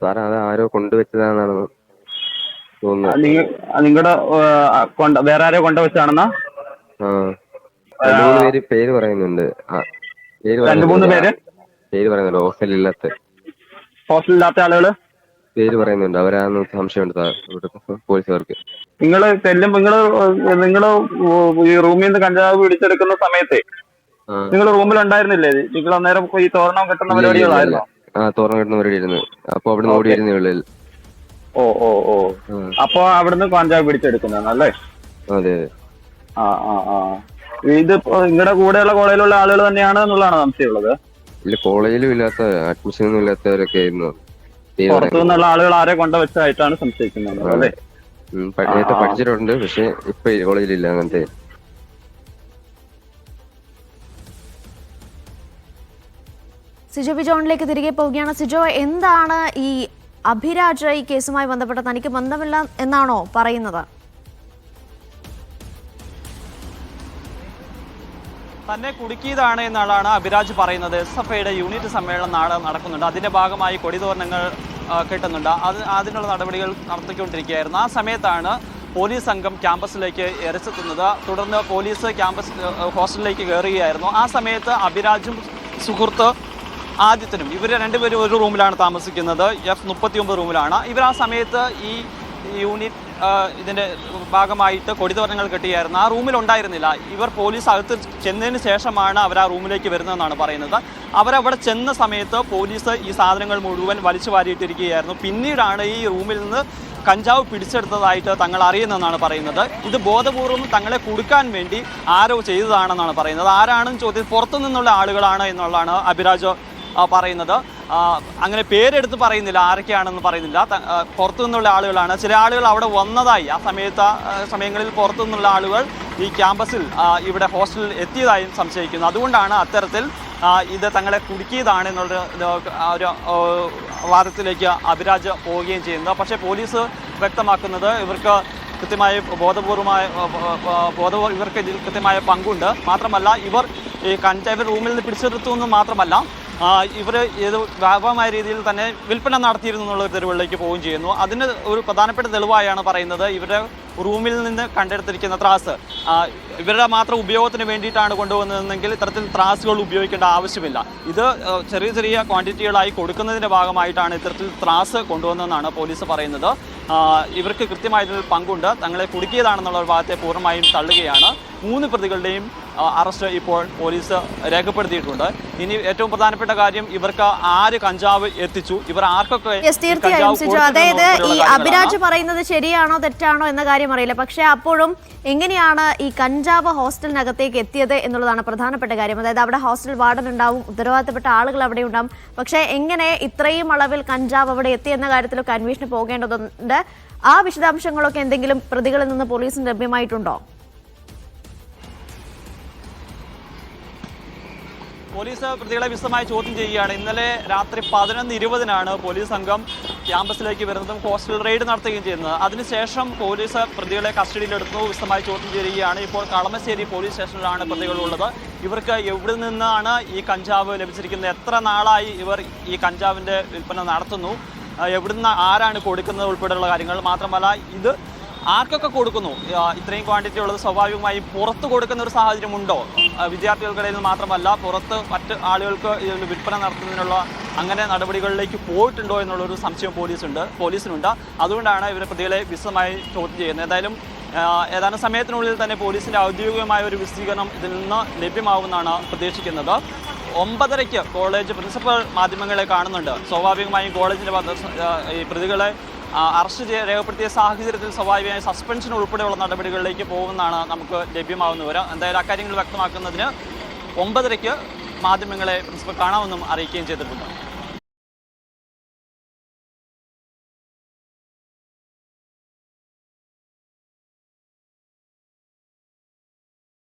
സാറേ അത് ആരോ കൊണ്ടുവച്ചതാണെന്നാണ് തോന്നുന്നത്. നിങ്ങൾ നിങ്ങളുടെ വേറെ ആരോ ആ. രണ്ട് മൂന്ന് പേര് പേര് പറയുന്നുണ്ട്. ആ പേര് രണ്ട് മൂന്ന് പേര്? പേര് പറയുന്നുണ്ട്. ഹോസ്റ്റലില്ലാത്ത. ഹോസ്റ്റലില്ലാത്ത ആളുകൾ? പേര് പറയുന്നുണ്ട്. അവരാന്ന് സംശയമുണ്ട് സാർ. ഇവിടെ പോലീസുകാർക്ക്. നിങ്ങൾ ചെല്ലും നിങ്ങൾ നിങ്ങൾ ഈ റൂമിൽ നിന്ന് കഞ്ചാവ് പിടിച്ചെടുക്കുന്ന സമയത്തെ ആ. നിങ്ങൾ റൂമിൽ ഉണ്ടായിരുന്നില്ലേ നിങ്ങൾ അന്നേരം ഈ തോരണം കെട്ടുന്ന ഇല്ല, ഇല്ല, ഇല്ല, ഇല്ല. ആ തുറന്നു കിട്ടുന്നവരുടെ ഇരുന്ന് അപ്പൊ അവിടെ ഓടി. വരുന്നേ ഉള്ളിൽ ഓ ഓ ഓ. അപ്പൊ അവിടുന്ന് കഞ്ചാവ് പിടിച്ചെടുക്കുന്നതാണല്ലേ? അതെ ആ ആ ആ. ഇത് നിങ്ങളുടെ കൂടെയുള്ള കോളേജിലുള്ള ആളുകൾ തന്നെയാണ് എന്നുള്ളതാണ് സംശയമുള്ളത്? ഇല്ല കോളേജിലും ഇല്ലാത്ത അഡ്മിഷൻ ഒന്നും ഇല്ലാത്തവരൊക്കെ ആയിരുന്നു. പേര് പുറത്തു പറയുന്നത്. ആളുകൾ ആരെ കൊണ്ടുവച്ചായിട്ടാണ് സംശയിക്കുന്നത് അല്ലേ. പഠിച്ചിട്ടുണ്ട് പക്ഷെ ഇപ്പൊ കോളേജിലില്ല അങ്ങനത്തെ. സിജോ ബിജോണിലേക്ക് തിരികെ പോവുകയാണ്. സിജോ എന്താണ് ഈ അഭിരാജ് ഈ കേസുമായി ബന്ധപ്പെട്ട തനിക്ക് ബന്ധമില്ല എന്നാണോ പറയുന്നത്? തന്നെ കുടുക്കിയതാണ് എന്നാണ് അഭിരാജ് പറയുന്നത്. എസ് എഫ് ഐയുടെ യൂണിറ്റ് സമ്മേളനം നാളെ നടക്കുന്നുണ്ട്. അതിന്റെ ഭാഗമായി കൊടിതോരണങ്ങൾ കിട്ടുന്നുണ്ട് കെട്ടുന്നുണ്ട്. അത് അതിനുള്ള നടപടികൾ നടത്തിക്കൊണ്ടിരിക്കുകയായിരുന്നു. ആ സമയത്താണ് പോലീസ് സംഘം ക്യാമ്പസിലേക്ക് എരച്ചെത്തുന്നത് തുടർന്ന് പോലീസ് ക്യാമ്പസ് ഹോസ്റ്റലിലേക്ക് കയറുകയായിരുന്നു. ആ സമയത്ത് അഭിരാജും സുഹൃത്ത് ആദിത്യനും ഇവർ രണ്ടുപേരും ഒരു റൂമിലാണ് താമസിക്കുന്നത്. എഫ് മുപ്പത്തി ഒമ്പത് റൂമിലാണ്. ഇവർ ആ സമയത്ത് ഈ യൂണിറ്റ് ഇതിന്റെ ഭാഗമായിട്ട് കൊടിതവരണങ്ങൾ കെട്ടിയായിരുന്നു. ആ റൂമിൽ ഉണ്ടായിരുന്നില്ല. ഇവർ പോലീസ് അകത്ത് ചെന്നതിന് ശേഷമാണ് അവർ ആ റൂമിലേക്ക് വരുന്നതെന്നാണ് പറയുന്നത്. അവരവിടെ ചെന്ന സമയത്ത് പോലീസ് ഈ സാധനങ്ങൾ മുഴുവൻ വലിച്ചു വാരിയിട്ടിരിക്കുകയായിരുന്നു. പിന്നീടാണ് ഈ റൂമിൽ നിന്ന് കഞ്ചാവ് പിടിച്ചെടുത്തതായിട്ട് തങ്ങൾ അറിയുന്നതെന്നാണ് പറയുന്നത്. ഇത് ബോധപൂർവം തങ്ങളെ കൊടുക്കാൻ വേണ്ടി ആരോ ചെയ്തതാണെന്നാണ് പറയുന്നത്. ആരാണെന്ന് ചോദ്യം പുറത്തു നിന്നുള്ള ആളുകളാണ് എന്നുള്ളതാണ് അഭിരാജ് പറയുന്നത്. അങ്ങനെ പേരെടുത്ത് പറയുന്നില്ല ആരൊക്കെയാണെന്ന് പറയുന്നില്ല. പുറത്തു നിന്നുള്ള ആളുകളാണ്. ചില ആളുകൾ അവിടെ വന്നതായി. ആ സമയത്ത് സമയങ്ങളിൽ പുറത്തു നിന്നുള്ള ആളുകൾ ഈ ക്യാമ്പസിൽ ഇവിടെ ഹോസ്റ്റലിൽ എത്തിയതായും സംശയിക്കുന്നു. അതുകൊണ്ടാണ് അത്തരത്തിൽ ഇത് തങ്ങളെ കുടുക്കിയതാണ് എന്നുള്ള ഒരു വാദത്തിലേക്ക് അഭിരാജ് പോവുകയും ചെയ്യുന്നത്. പക്ഷേ പോലീസ് വ്യക്തമാക്കുന്നത് ഇവർക്ക് കൃത്യമായ ബോധപൂർവമായ ബോധ ഇവർക്ക് ഇതിൽ കൃത്യമായ പങ്കുണ്ട്. മാത്രമല്ല ഇവർ ഈ കഞ്ചാവ് റൂമിൽ നിന്ന് പിടിച്ചെടുത്തു എന്ന് മാത്രമല്ല ഇവർ ഇത് വ്യാപകമായ രീതിയിൽ തന്നെ വിൽപ്പന നടത്തിയിരുന്നു എന്നുള്ള തെരുവുകളിലേക്ക് പോവുകയും ചെയ്യുന്നു. അതിന് ഒരു പ്രധാനപ്പെട്ട തെളിവായാണ് പറയുന്നത് ഇവരുടെ റൂമിൽ നിന്ന് കണ്ടെടുത്തിരിക്കുന്ന ത്രാസ്. ഇവരുടെ മാത്രം ഉപയോഗത്തിന് വേണ്ടിയിട്ടാണ് കൊണ്ടുവന്നതെങ്കിൽ ഇത്തരത്തിൽ ത്രാസുകൾ ഉപയോഗിക്കേണ്ട ആവശ്യമില്ല. ഇത് ചെറിയ ചെറിയ ക്വാണ്ടിറ്റികളായി കൊടുക്കുന്നതിന്റെ ഭാഗമായിട്ടാണ് ഇത്തരത്തിൽ ത്രാസ് കൊണ്ടുവന്നതെന്നാണ് പോലീസ് പറയുന്നത്. ഇവർക്ക് കൃത്യമായതിൽ പങ്കുണ്ട്. തങ്ങളെ കുടുക്കിയതാണെന്നുള്ള ഭാഗത്തെ പൂർണമായും തള്ളുകയാണ്. മൂന്ന് പ്രതികളുടെയും അറസ്റ്റ് ഇപ്പോൾ പോലീസ് രേഖപ്പെടുത്തിയിട്ടുണ്ട്. ഇനി ഏറ്റവും പ്രധാനപ്പെട്ട കാര്യം ഇവർക്ക് ആര് കഞ്ചാവ് എത്തിച്ചു? ഇവർ ആർക്കൊക്കെ തീർച്ചയായും അതായത് ഈ അഭിരാജ് പറയുന്നത് ശരിയാണോ തെറ്റാണോ എന്ന കാര്യം അറിയില്ല. പക്ഷെ അപ്പോഴും എങ്ങനെയാണ് ഈ കഞ്ചാവ് ഹോസ്റ്റലിനകത്തേക്ക് എത്തിയത് എന്നുള്ളതാണ് പ്രധാനപ്പെട്ട കാര്യം. അതായത് അവിടെ ഹോസ്റ്റൽ വാർഡൻ ഉണ്ടാവും ഉത്തരവാദിത്തപ്പെട്ട ആളുകൾ അവിടെ ഉണ്ടാവും. പക്ഷേ എങ്ങനെ ഇത്രയും അളവിൽ കഞ്ചാവ് അവിടെ എത്തി എന്ന കാര്യത്തിലൊക്കെ അന്വേഷണം പോകേണ്ടതുണ്ട്. ആ വിശദാംശങ്ങളൊക്കെ എന്തെങ്കിലും പ്രതികളിൽ നിന്ന് പോലീസിന് ലഭ്യമായിട്ടുണ്ടോ? പോലീസ് പ്രതികളെ വിശദമായി ചോദ്യം ചെയ്യുകയാണ്. ഇന്നലെ രാത്രി പതിനൊന്ന് ഇരുപതിനാണ് പോലീസ് സംഘം ക്യാമ്പസിലേക്ക് വരുന്നതും ഹോസ്റ്റൽ റെയ്ഡ് നടത്തുകയും ചെയ്യുന്നത്. അതിനുശേഷം പോലീസ് പ്രതികളെ കസ്റ്റഡിയിലെടുത്തു വിശദമായി ചോദ്യം ചെയ്യുകയാണ്. ഇപ്പോൾ കളമശ്ശേരി പോലീസ് സ്റ്റേഷനിലാണ് പ്രതികളുള്ളത് ഇവർക്ക് എവിടെ നിന്നാണ് ഈ കഞ്ചാവ് ലഭിച്ചിരിക്കുന്നത്? എത്ര നാളായി ഇവർ ഈ കഞ്ചാവിന്റെ വിൽപ്പന നടത്തുന്നു? എവിടുന്ന് ആരാണ് കൊടുക്കുന്നത് ഉൾപ്പെടെയുള്ള കാര്യങ്ങൾ മാത്രമല്ല ഇത് ആർക്കൊക്കെ കൊടുക്കുന്നു? ഇത്രയും ക്വാണ്ടിറ്റി ഉള്ളത് സ്വാഭാവികമായും പുറത്ത് കൊടുക്കുന്ന ഒരു സാഹചര്യം ഉണ്ടോ വിദ്യാർത്ഥികൾക്കിടയിൽ നിന്ന് മാത്രമല്ല പുറത്ത് മറ്റ് ആളുകൾക്ക് ഇതിൽ വിൽപ്പന നടത്തുന്നതിനുള്ള അങ്ങനെ നടപടികളിലേക്ക് പോയിട്ടുണ്ടോ എന്നുള്ളൊരു സംശയം പോലീസുണ്ട് പോലീസിനുണ്ട്. അതുകൊണ്ടാണ് ഇവരെ പ്രതികളെ വിശദമായി ചോദ്യം ചെയ്യുന്നത്. ഏതായാലും ഏതാനും സമയത്തിനുള്ളിൽ തന്നെ പോലീസിന്റെ ഔദ്യോഗികമായ ഒരു വിശദീകരണം ഇതിൽ നിന്ന് ലഭ്യമാവുമെന്നാണ് പ്രതീക്ഷിക്കുന്നത്. ഒമ്പതരയ്ക്ക് കോളേജ് പ്രിൻസിപ്പൽ മാധ്യമങ്ങളെ കാണുന്നുണ്ട്. സ്വാഭാവികമായും ഭാഗത്ത് ഈ പ്രതികളെ അറസ്റ്റ് രേഖപ്പെടുത്തിയ സാഹചര്യത്തിൽ സ്വാഭാവികമായി സസ്പെൻഷൻ ഉൾപ്പെടെയുള്ള നടപടികളിലേക്ക് പോകുമെന്നാണ് നമുക്ക് ലഭ്യമാവുന്ന വിവരം. എന്തായാലും അക്കാര്യങ്ങൾ വ്യക്തമാക്കുന്നതിന് ഒമ്പതരയ്ക്ക് മാധ്യമങ്ങളെ പ്രിൻസിപ്പൽ കാണാമെന്നും അറിയിക്കുകയും ചെയ്തിട്ടുണ്ട്.